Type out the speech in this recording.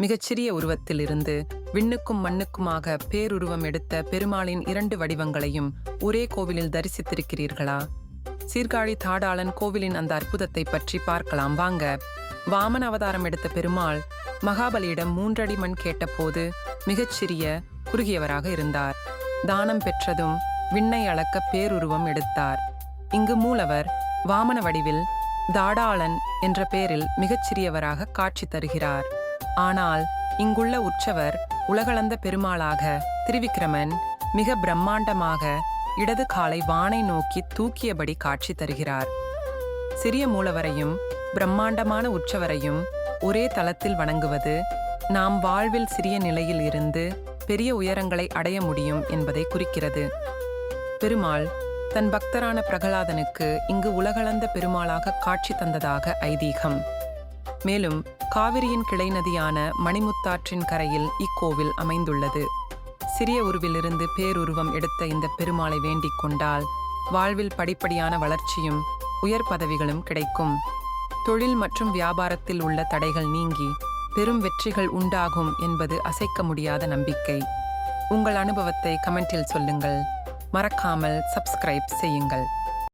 மிகச்சிறிய உருவத்தில் இருந்து விண்ணுக்கும் மண்ணுக்குமாக பேருருவம் எடுத்த பெருமாளின் இரண்டு வடிவங்களையும் ஒரே கோவிலில் தரிசித்திருக்கிறீர்களா? சீர்காழி தாடாளன் கோவிலின் அந்த அற்புதத்தை பற்றி பார்க்கலாம். வாங்க. வாமன் அவதாரம் எடுத்த பெருமாள் மகாபலியிடம் மூன்றடி மண் கேட்டபோது மிகச்சிறிய குறுகியவராக இருந்தார். தானம் பெற்றதும் விண்ணை அளக்க பேருருவம் எடுத்தார். இங்கு மூலவர் வாமன வடிவில் தாடாளன் என்ற பெயரில் மிகச்சிறியவராக காட்சி தருகிறார். ஆனால் இங்குள்ள உற்சவர் உலகளந்த பெருமாளாக திருவிக்கிரமன் மிக பிரம்மாண்டமாக இடது காலை வானை நோக்கி தூக்கியபடி காட்சி தருகிறார். சிறிய மூலவரையும் பிரம்மாண்டமான உற்சவரையும் ஒரே தளத்தில் வணங்குவது நாம் வாழ்வில் சிறிய நிலையில் இருந்து பெரிய உயரங்களை அடைய முடியும் என்பதை குறிக்கிறது. பெருமாள் தன் பக்தரான பிரகலாதனுக்கு இங்கு உலகளந்த பெருமாளாக காட்சி தந்ததாக ஐதீகம். மேலும் காவிரியின் கிளை நதியான மணிமுத்தாற்றின் கரையில் இக்கோவில் அமைந்துள்ளது. சிறிய உருவிலிருந்து பேருருவம் எடுத்த இந்த பெருமாளை வேண்டிக் கொண்டால் வாழ்வில் படிப்படியான வளர்ச்சியும் உயர் பதவிகளும் கிடைக்கும். தொழில் மற்றும் வியாபாரத்தில் உள்ள தடைகள் நீங்கி பெரும் வெற்றிகள் உண்டாகும் என்பது அசைக்க முடியாத நம்பிக்கை. உங்கள் அனுபவத்தை கமெண்டில் சொல்லுங்கள். மறக்காமல் சப்ஸ்கிரைப் செய்யுங்கள்.